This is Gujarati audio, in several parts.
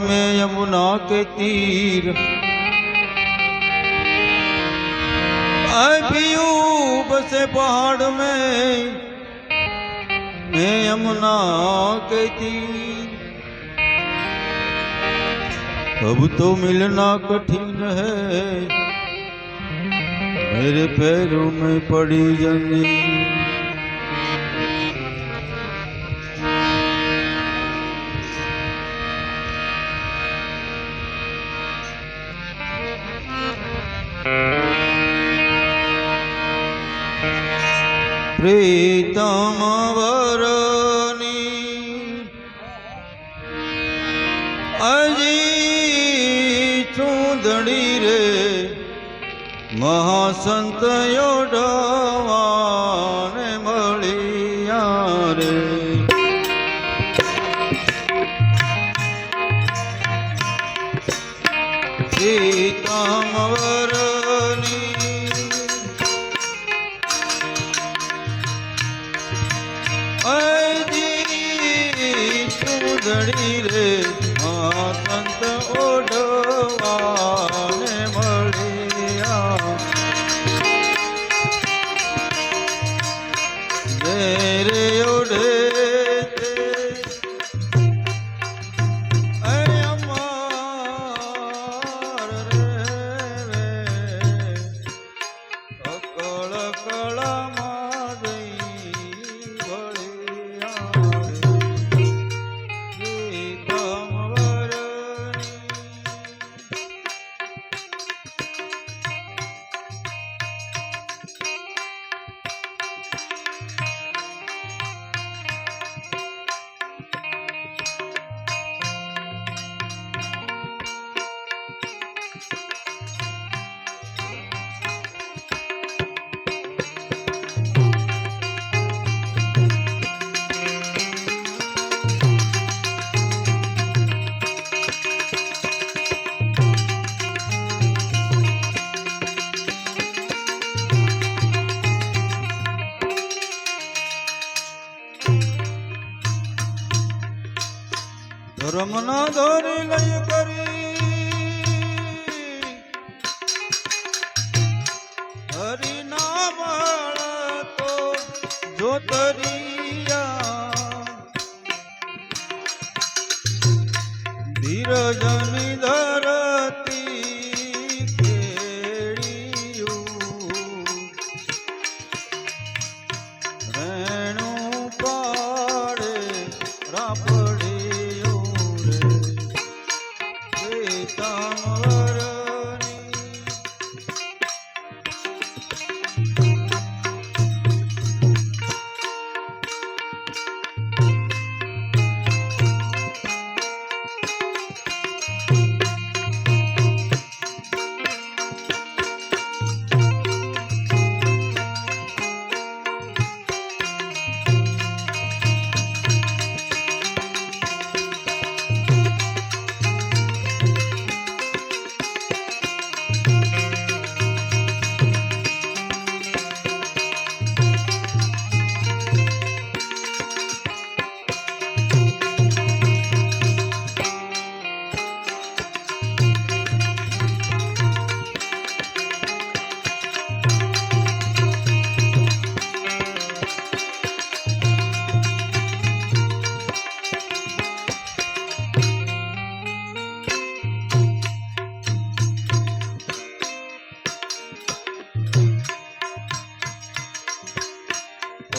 में यमुना के तीर। अभियू से पहाड़ में, मैं यमुना के तीर। अब तो मिलना कठिन है, मेरे पैरों में पड़ी जंजीर। પ્રીતમ વરની અજી ચૂંદડી રે મહાસંત યોડવાને চিরজনী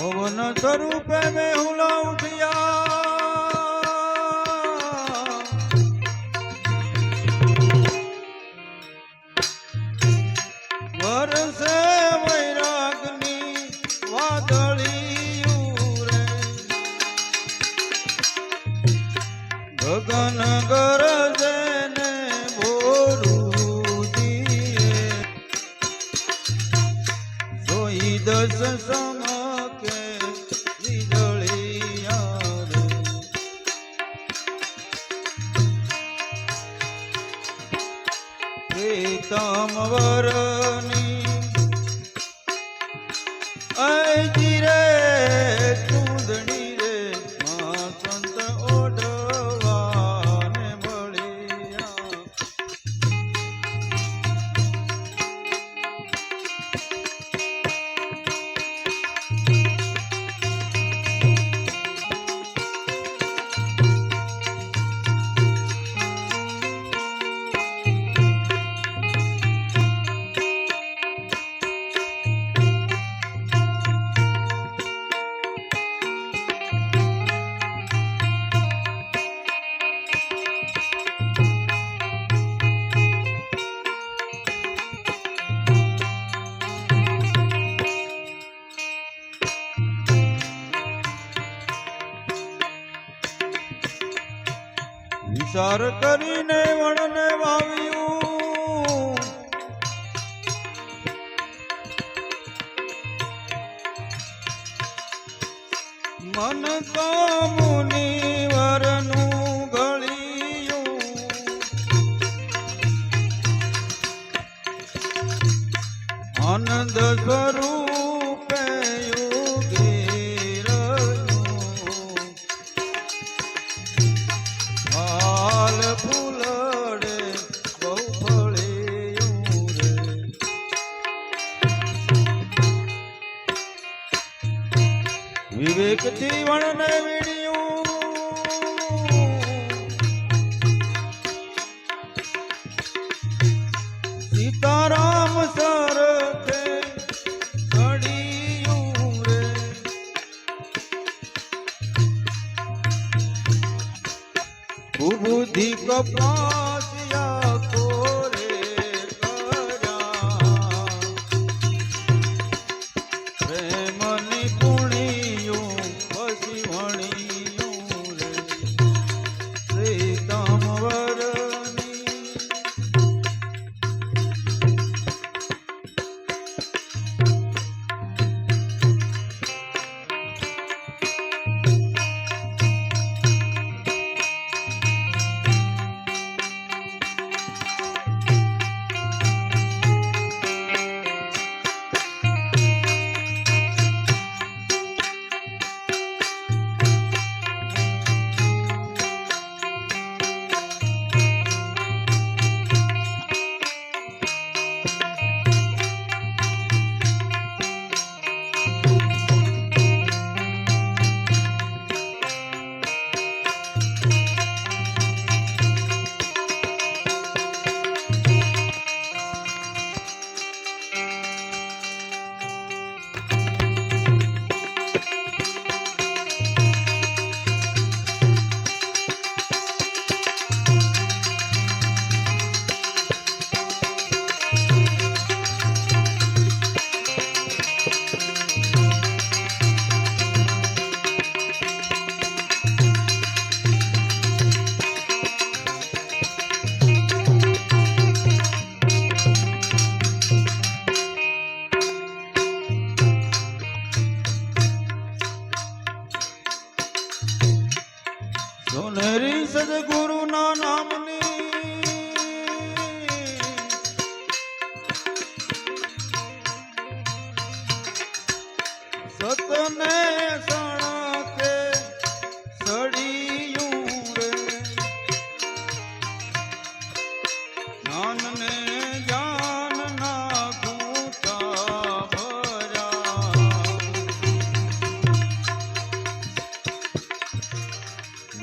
પવન સ્વરૂપે મેં હુલા ઉઠિયા. પ્રીતમ વરની શૃંગાર કરીને रे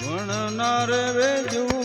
વણનાર વેજુ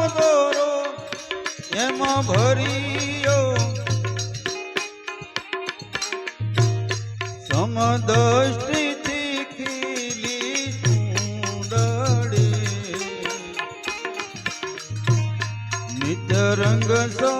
નામ દોરો એમાં ભર્યો. નિત્ય રંગ સવાયો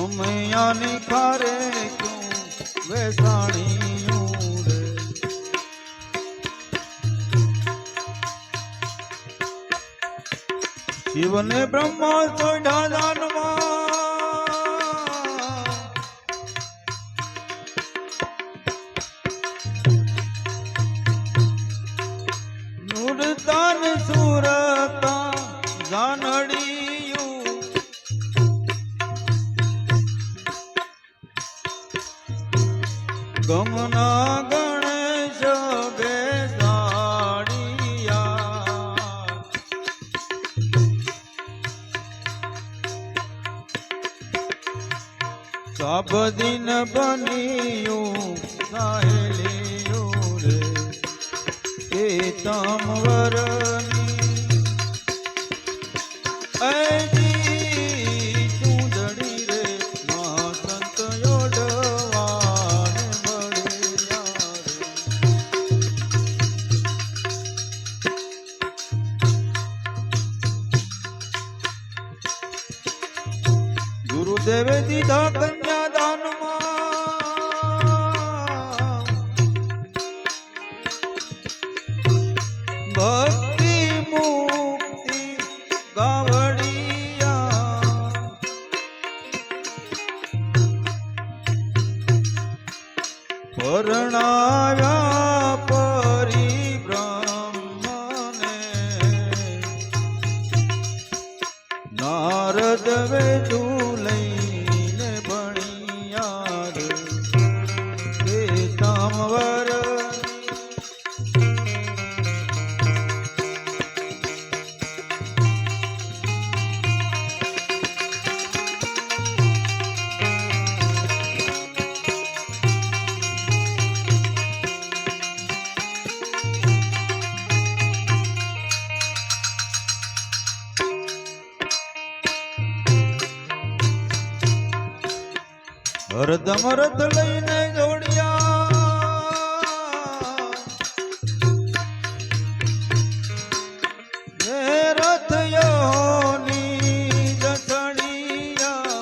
કમૈયાની ખારે ક્યું વેસાણીયું રે? શિવને બ્રહ્મા સોઢા દાનમાં સબ દિન બનિયું સાહેલિયું રે એ તમવરની અજી জীবন હરદમ રથ લઈને દોડ્યા. હે રથ યોની દસણિયા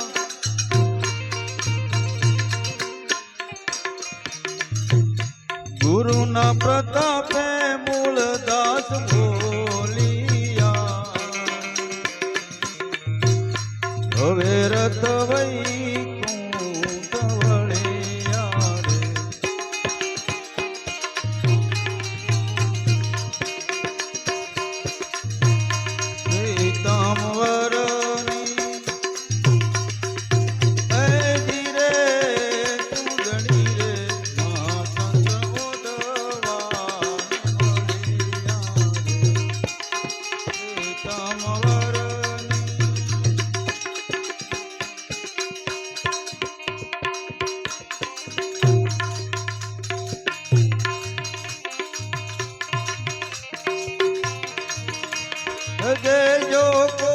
ગુરુના પ્રતાપે મૂળ દાસ બોલિયા. હવે રથ વૈકુંઠ હગે જો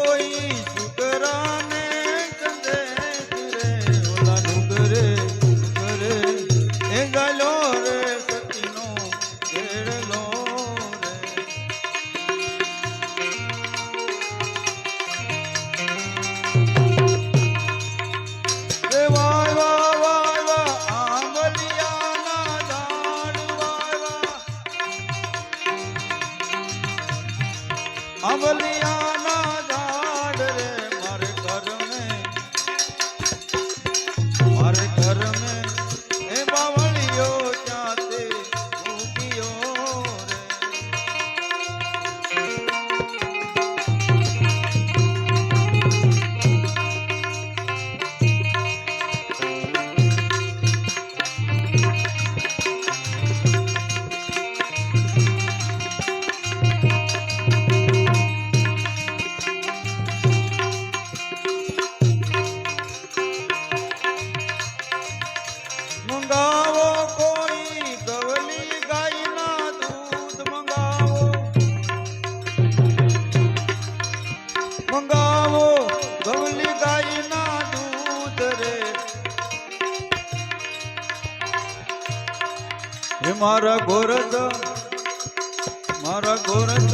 હે મારા ગોરદ મારા ગોરદ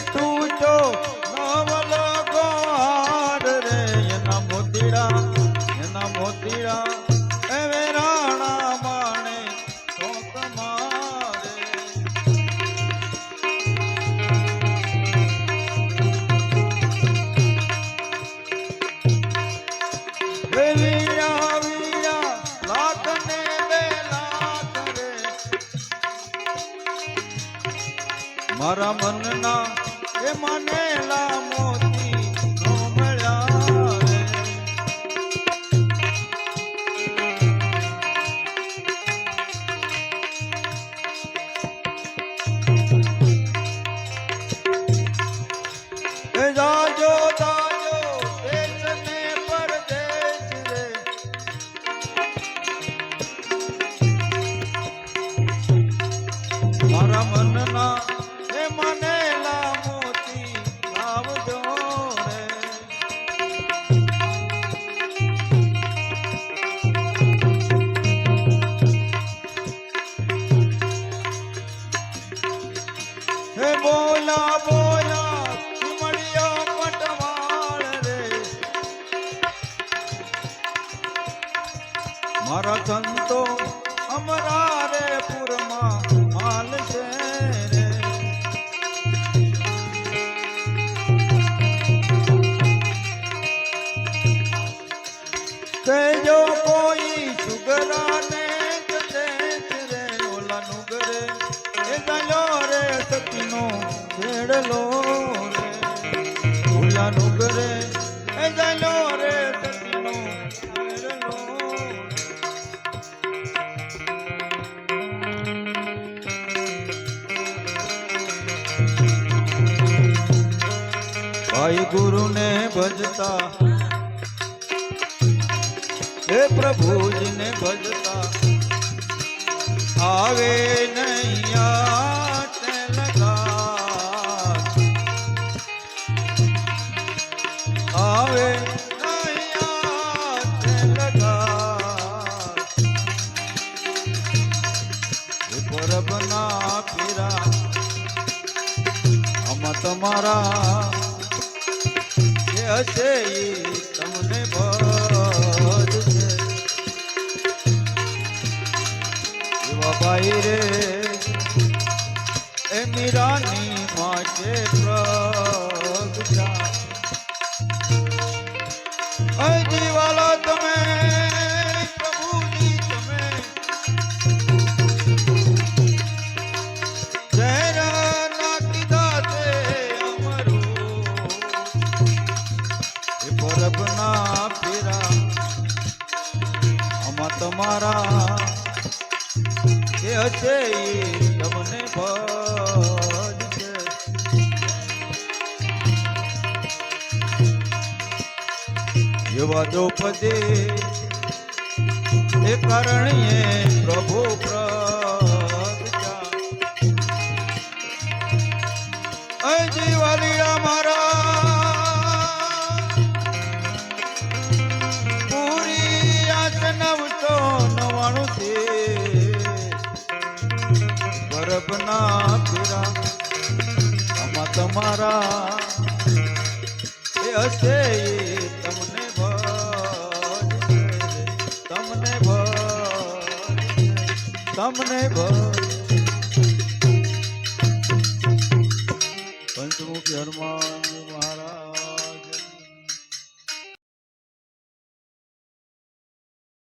તું તો મારા સંતો અમારા રે પુરમાં માલ છે રે. તે જો કોઈ સુગરાને જતે રે ઓલા નુગરે, એ દાલો રે સતીનો છેડલો રે. ઓલા નુગરે ભાઈ ગુરુને ભજતા. હે પ્રભુજને ભજતા. આવે નૈયા આવે પરબના ફીરા અમા તમારા છે એ તમને બોધ છે. ભાઈ રે એ મીરા તમારા એ હશે તમને ભજ તમને ભજ તમને ભજ